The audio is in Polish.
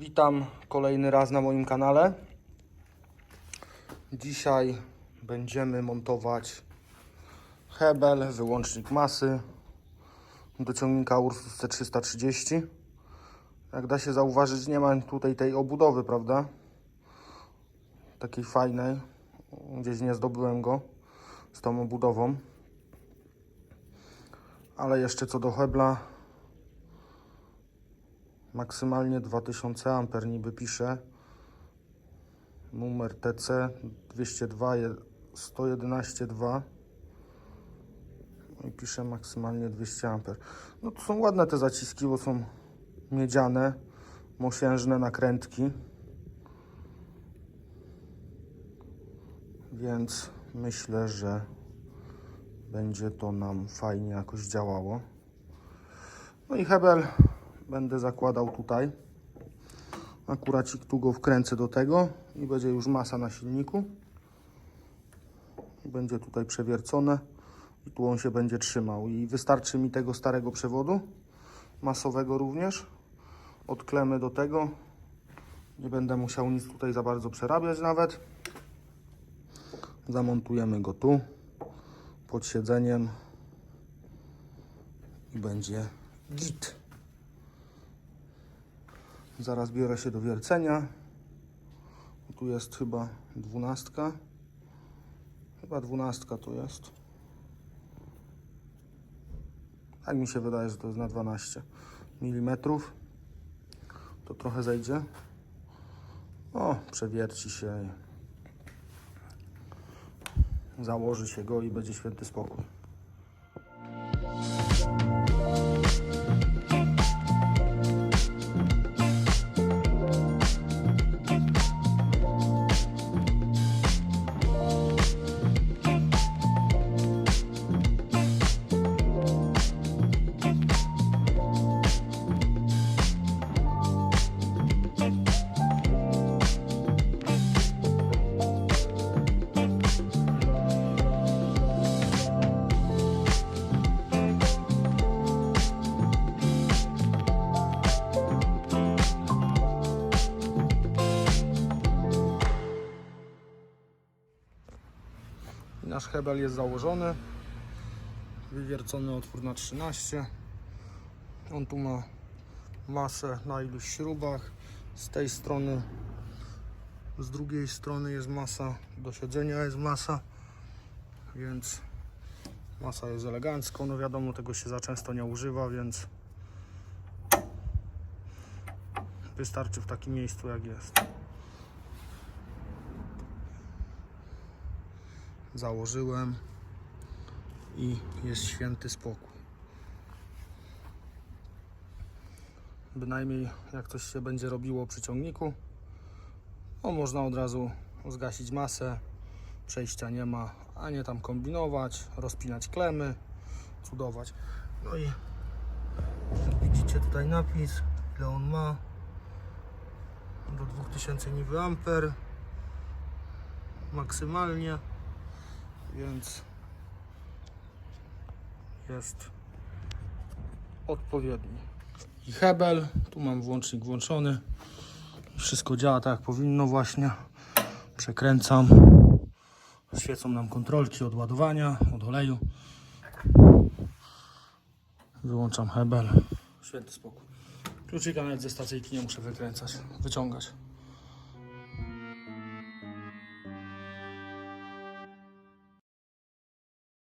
Witam kolejny raz na moim kanale. Dzisiaj będziemy montować hebel, wyłącznik masy do ciągnika Ursus C330. Jak da się zauważyć, nie ma tutaj tej obudowy, prawda? Takiej fajnej. Gdzieś nie zdobyłem go z tą obudową. Ale jeszcze co do hebla, maksymalnie 2000 A niby pisze. Numer TC 202 je- 111.2 i pisze maksymalnie 200 A. No to są ładne te zaciski, bo są miedziane, mosiężne nakrętki. Więc myślę, że będzie to nam fajnie jakoś działało. No i hebel będę zakładał tutaj. Akuracik tu go wkręcę do tego i będzie już masa na silniku. Będzie tutaj przewiercone i tu on się będzie trzymał. I wystarczy mi tego starego przewodu, masowego również. Odklemy do tego. Nie będę musiał nic tutaj za bardzo przerabiać nawet. Zamontujemy go tu pod siedzeniem i będzie git. Zaraz biorę się do wiercenia. Tu jest chyba dwunastka. Chyba dwunastka tu jest. Tak mi się wydaje, że to jest na 12 mm. To trochę zejdzie. O, przewierci się. Założy się go i będzie święty spokój. Nasz hebel jest założony. Wywiercony otwór na 13. On tu ma masę na iluś śrubach. Z tej strony, z drugiej strony jest masa, do siedzenia jest masa, więc masa jest elegancko. No wiadomo, tego się za często nie używa, więc wystarczy w takim miejscu jak jest. Założyłem i jest święty spokój. Bynajmniej jak coś się będzie robiło przy ciągniku, no można od razu zgasić masę, przejścia nie ma, a nie tam kombinować, rozpinać klemy, cudować. No i widzicie tutaj napis, ile on ma, do 2000 mA maksymalnie więc jest odpowiedni. I hebel, tu mam włącznik włączony. Wszystko działa tak jak powinno właśnie. Przekręcam. Świecą nam kontrolki od ładowania, od oleju. Wyłączam hebel. Święty spokój. Kluczyka nawet ze stacyjki nie muszę wykręcać, wyciągać.